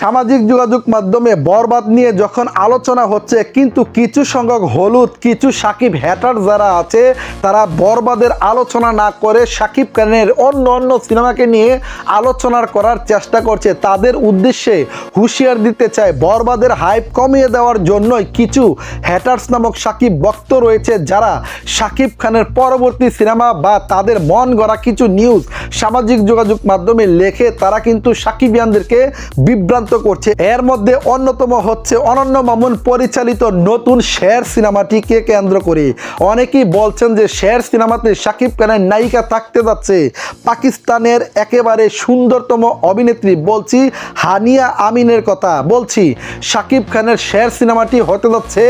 সামাজিক যোগাযোগ মাধ্যমে বরবাদ নিয়ে যখন আলোচনা হচ্ছে, কিন্তু কিছু সংখ্যক হলুদ, কিছু সাকিব হ্যাটার যারা আছে, তারা বরবাদের আলোচনা না করে সাকিব খানের অন্য অন্য সিনেমাকে নিয়ে আলোচনার করার চেষ্টা করছে। তাদের উদ্দেশ্যে হুঁশিয়ার দিতে চায়, বরবাদের হাইপ কমিয়ে দেওয়ার জন্যই কিছু হ্যাটার্স নামক সাকিব ভক্ত রয়েছে, যারা সাকিব খানের পরবর্তী সিনেমা বা তাদের মন গড়া কিছু নিউজ সামাজিক যোগাযোগ মাধ্যমে লেখে। তারা কিন্তু সাকিবিয়ানদেরকে বিভ্রান্ত করছে। এর মধ্যে অন্যতম হচ্ছে অনন্য মামুন পরিচালিত নতুন শের সিনেমাটিকে কেন্দ্র করে। অনেকেই বলছেন যে শের সিনেমাতে সাকিব খানের নায়িকা থাকতে যাচ্ছে। পাকিস্তানের একেবারে সুন্দরতম অভিনেত্রী বলছি, হানিয়া আমিনের কথা। বলছি সাকিব খানের শের সিনেমাটি হতে যাচ্ছে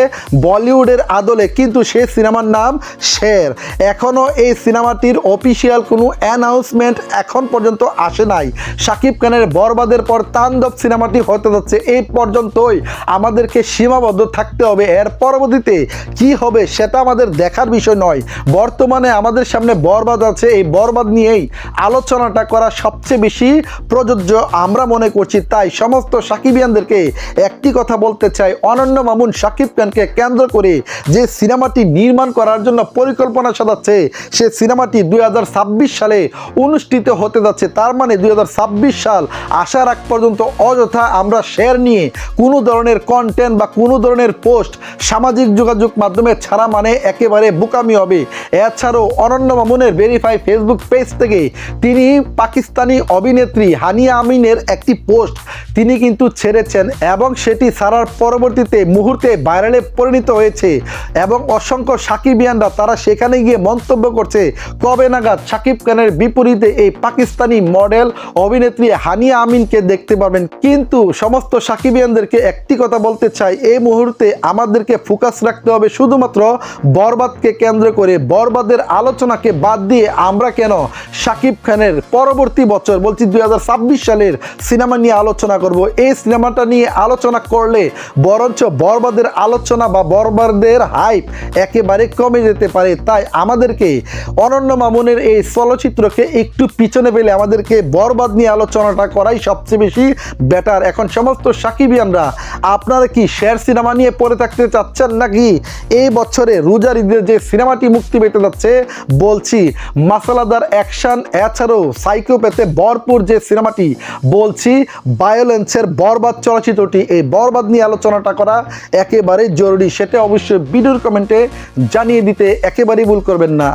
বলিউডের আদলে, কিন্তু সেই সিনেমার নাম শের। এখনও এই সিনেমাটির অফিসিয়াল কোনো অ্যানাউন্সমেন্ট এখন পর্যন্ত আসে নাই। সাকিব খানের বরবাদের পর তাণ্ডব সিনেমাটি হতে যাচ্ছে। এই পর্যন্তই আমাদেরকে সীমাবদ্ধ থাকতে হবে। এর পরবর্তীতে কি হবে সেটা আমাদের দেখার বিষয় নয়। বর্তমানে আমাদের সামনে বরবাদ আছে। এই বরবাদ নিয়েই আলোচনাটা করা সবচেয়ে বেশি প্রযোজ্য আমরা মনে করছি। তাই সমস্ত সাকিবিয়ানদেরকে একটি কথা বলতে চাই। অনন্য মামুন সাকিব খানকে কেন্দ্র করে যে সিনেমাটি নির্মাণ করার জন্য পরিকল্পনা সাজাচ্ছে, সে সিনেমাটি দুই হাজার ছাব্বিশ সালে অনুষ্ঠিত হতে যাচ্ছে। তার মানে দুই হাজার ছাব্বিশ সাল আসার আগ পর্যন্ত অযথা আমরা শেয়ার নিয়ে কোনো ধরনের কন্টেন্ট বা কোনো ধরনের পোস্ট সামাজিক যোগাযোগ মাধ্যমে ছাড়া মানে একেবারে বোকামি হবে। এছাড়াও অনন্য মামুনের ভেরিফাই ফেসবুক পেজ থেকে তিনি পাকিস্তানি অভিনেত্রী হানিয়া আমিনের একটি পোস্ট তিনি কিন্তু ছেড়েছেন এবং সেটি ছাড়ার পরবর্তীতে মুহূর্তে ভাইরালে পরিণত হয়েছে এবং অসংখ্য সাকিবিয়ানরা তারা সেখানে গিয়ে মন্তব্য করছে, কবে নাগাদ সাকিব খানের বিপরীতে এই পাকিস্তানি মডেল অভিনেত্রী হানিয়া আমিনকে দেখতে পাবেন? কিন্তু সমস্ত সাকিবিয়ানদেরকে একটি কথা বলতে চাই, এই মুহূর্তে আমাদেরকে ফোকাস রাখতে হবে শুধুমাত্র বরবাদকে কেন্দ্র করে। বরবাদের আলোচনাকে বাদ দিয়ে আমরা কেন সাকিব খানের পরবর্তী বছর, বলছি দু হাজার ছাব্বিশ সালের সিনেমা নিয়ে আলোচনা করব। এই সিনেমাটা নিয়ে আলোচনা করলে বরঞ্চ বরবাদের আলোচনা বা বরবাদের হাইপ একেবারে কমে যেতে পারে। তাই আমাদেরকে, অনন্য মামুনের এই চলচ্চিত্রকে একটু পিছনে পেলে আমাদেরকে বরবাদ নিয়ে আলোচনাটা করাই সবচেয়ে বেশি বেটার এখন সমস্ত সাকিবিয়ানরা আপনারা কি শের সিনেমা নিয়ে পড়ে থাকতে চাচ্ছেন নাকি? এই বছরে রোজার ঈদের যে সিনেমাটি মুক্তি পেতে যাচ্ছে, বলছি মাসালাদার অ্যাকশন এছাড়াও সাইকোপ্যাথে ভরপুর যে সিনেমাটি বলছি ভায়োলেন্সের বরবাদ চলচ্চিত্রটি, এই বরবাদ নিয়ে আলোচনাটা করা একেবারে জরুরি। সেটা অবশ্যই ভিডিওর কমেন্টে জানিয়ে দিতে একেবারেই ভুল করবেন না।